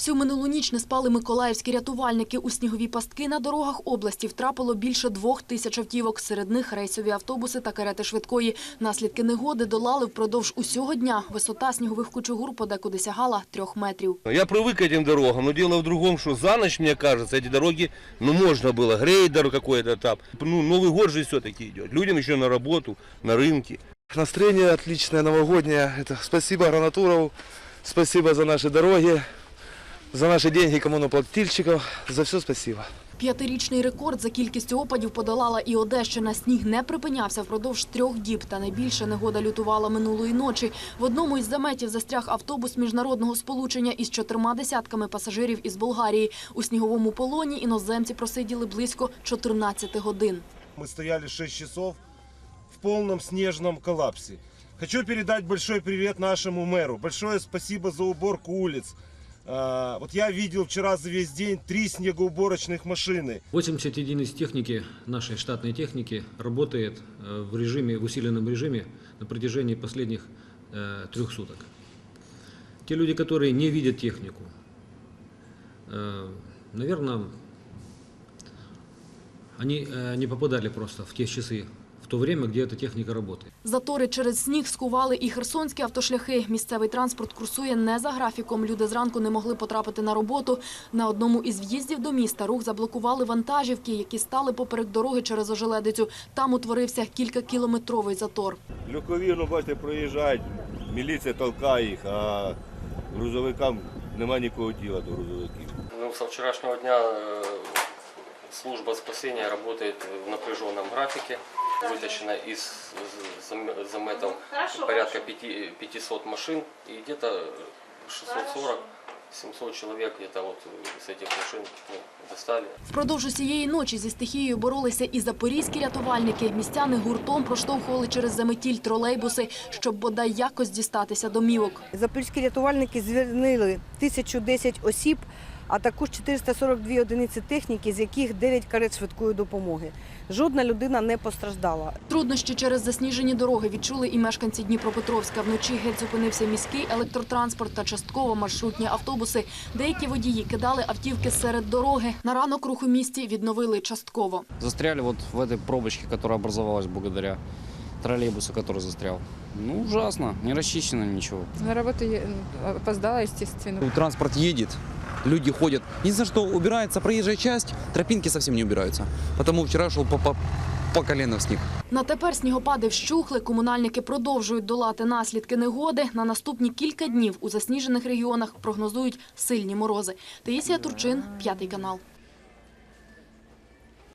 Всю минулу ніч не спали миколаївські рятувальники. У снігові пастки на дорогах області втрапило більше двох тисяч автівок. Серед них рейсові автобуси та карети швидкої. Наслідки негоди долали впродовж усього дня. Висота снігових кучугур подекуди сягала трьох метрів. Я привык к этим дорогам, но дело в другом, что за ночь, мне кажется, эти дороги, ну, можно было, грейдер какой-то там. Ну, Новый год же все-таки идет. Людям еще на работу, на рынки. Настроение отличное, новогоднее. Это спасибо Гранатурову, спасибо за наши дороги, за наши деньги коммуноплательщиков, за все спасибо. П'ятирічний рекорд за кількістю опадів подолала і Одещина. Сніг не припинявся впродовж трьох діб. Та найбільше негода лютувала минулої ночі. В одному із заметів застряг автобус міжнародного сполучення із чотирма десятками пасажирів із Болгарії. У сніговому полоні іноземці просиділи близько 14 годин. Мы стояли 6 часов в полном снежном коллапсе. Хочу передать большой привет нашему мэру. Большое спасибо за уборку улиц. А, Вот я видел вчера за весь день три снегоуборочных машины. 80 единиц техники, нашей штатной техники, работает э, в режиме, в усиленном режиме на протяжении последних э, трех суток. Те люди, которые не видят технику, наверное, они э, не попадали просто в те часы, то время, где эта техника работает. Затори через сніг скували і херсонські автошляхи. Місцевий транспорт курсує не за графіком. Люди зранку не могли потрапити на роботу. На одному із в'їздів до міста рух заблокували вантажівки, які стали поперек дороги через ожеледицю. Там утворився кількакілометровий затор. Люкові, ну, бачите, проїжджають, міліція толкає їх, а грузовикам немає нікого діла до грузовиків. Ну, со вчерашнего дня э, служба спасения работает в напряженном графике. Вытащено из з- заметов порядка пяти- 500 машин и где-то 640-700 человек где-то вот с этих машин ну, достали. Впродовж усієї ночі зі стихією боролися і запорізькі рятувальники. Містяни гуртом проштовхували через заметіль тролейбуси, щоб бодай якось дістатися домівок. Запорізькі рятувальники звільнили 1010 осіб, а також 442 одиниці техніки, з яких 9 карет швидкої допомоги. Жодна людина не постраждала. Труднощі через засніжені дороги відчули і мешканці Дніпропетровська. Вночі геть зупинився міський електротранспорт та частково маршрутні автобуси. Деякі водії кидали автівки серед дороги. На ранок рух у місті відновили частково. Застряли вот в этой пробочке, которая образовалась благодаря троллейбусу, который застрял. Ну, ужасно, не расчищено ничего. На работу я опоздала, естественно. Транспорт едет, люди ходят. Единственное, что убирается проезжая часть, тропинки совсем не убираются. Потому вчера шел по, по, по колено в снег. На тепер снігопади вщухли. Комунальники продовжують долати наслідки негоди. На наступні кілька днів у засніжених регіонах прогнозують сильні морози. Таїсія Турчин, п'ятий канал.